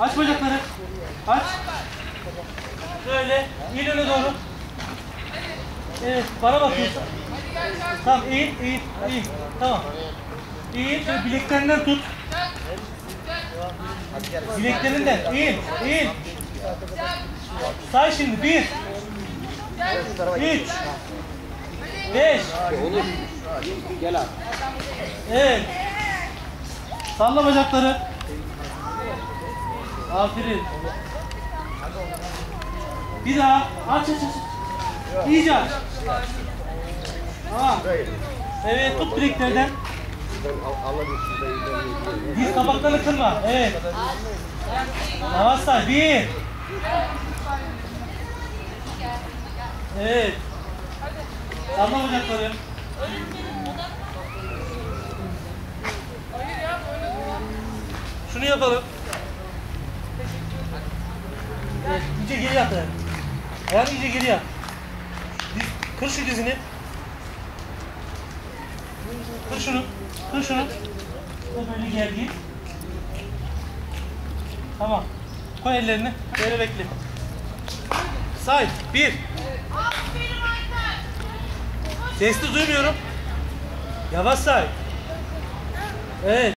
Aç bacakları. Aç. Böyle. İyi öne doğru. Evet. Bana bakıyorsun. Tamam eğil, eğil, eğil. Tamam. Eğil, şöyle bileklerinden tut. Bileklerinden, eğil, eğil. Say şimdi, bir. Üç. Beş. Gel abi. Evet. Salla bacakları. Aferin. Bir daha. Aç aç aç. İyice aç. Tamam. Evet tut bileklerden. Diz kapaklarını kırma. Evet. Yavaş say. Bir. Evet. Salla bacakları. Şunu yapalım. Evet, iyice geri yat ayağını. Ayağını iyice geri yat. Kır şu dizini. Kır şunu. Kır şunu. Böyle gergin. Tamam. Koy ellerini. Böyle bekle. Say. Bir. Sesli duymuyorum. Yavaş say. Evet.